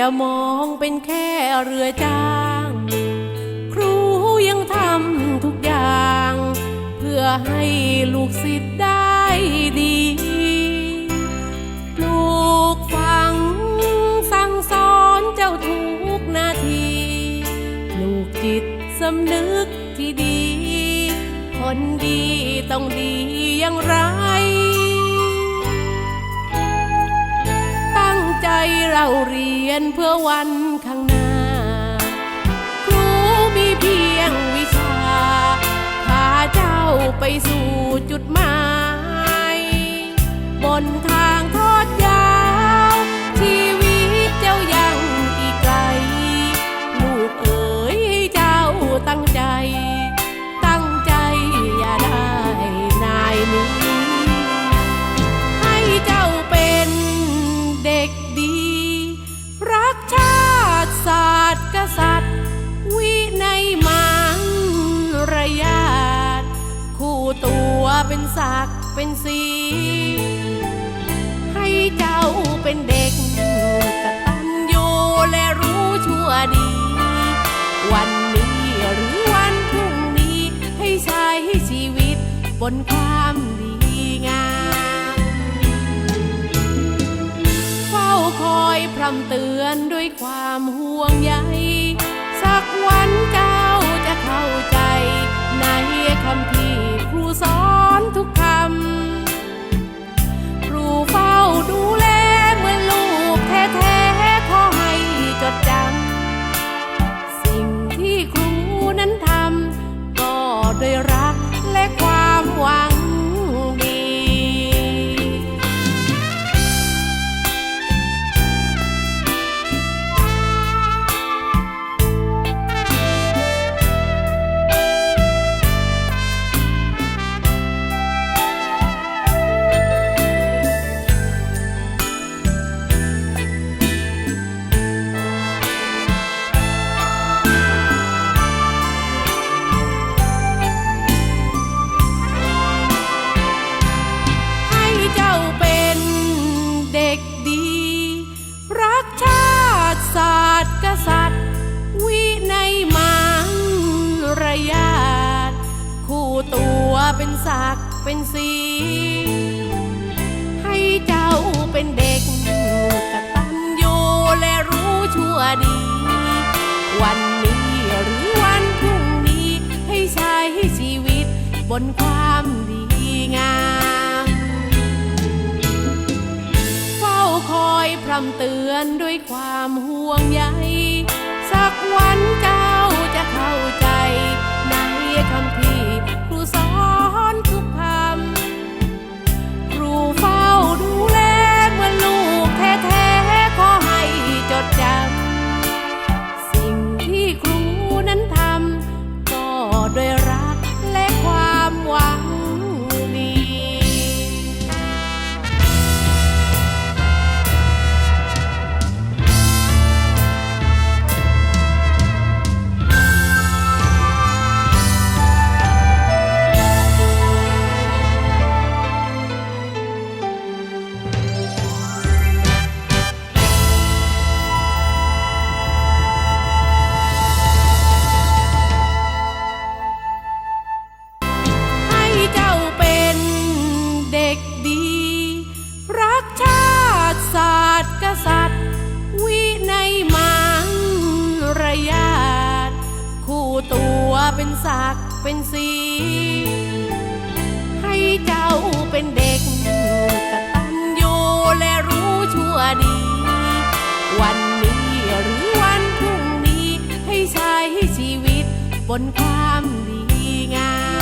จะมองเป็นแค่เรือจ้าง ครูยังทำทุกอย่าง เพื่อให้ลูกศิษย์ได้ดีปลูกฝังสั่งสอนเจ้าทุกนาทีปลูกจิตสำนึกที่ดี คนดีต้องดีอย่างไรตั้ เราเรียนเพื่อวันข้างหน้า ครูมีเพียงวิชา พาเจ้าไปสู่จุดหมาย เป็นสี ให้เจ้าเป็นเด็กกตัญญูและรู้ชั่วดี วันนี้หรือวันพรุ่งนี้ ให้ใช้ชีวิตบนความดีงามเฝ้าคอยพร่ำเตือนด้วยความห่วงใยสักวันเจ้าจะเข้าใจในคำ เป็นศักเป็นสี ให้เจ้าเป็นเด็กกตัญญูและรู้ชั่วดี วันนี้หรือวันพรุ่งนี้ ให้ใช้ชีวิตบนความดีงามเฝ้าคอยพร่ำเตือนด้วยความห่วงใยสักวันเจ้าจะเข้าใจในคำที่ กษัตริย์ วินัยมันระยาทคู่ตัวเป็นศักดิ์เป็นสีให้เจ้าเป็นเด็กกตัญญูและรู้ชั่วดี วันนี้หรือวันพรุ่งนี้ให้ใช้ชีวิตบนความดีงาม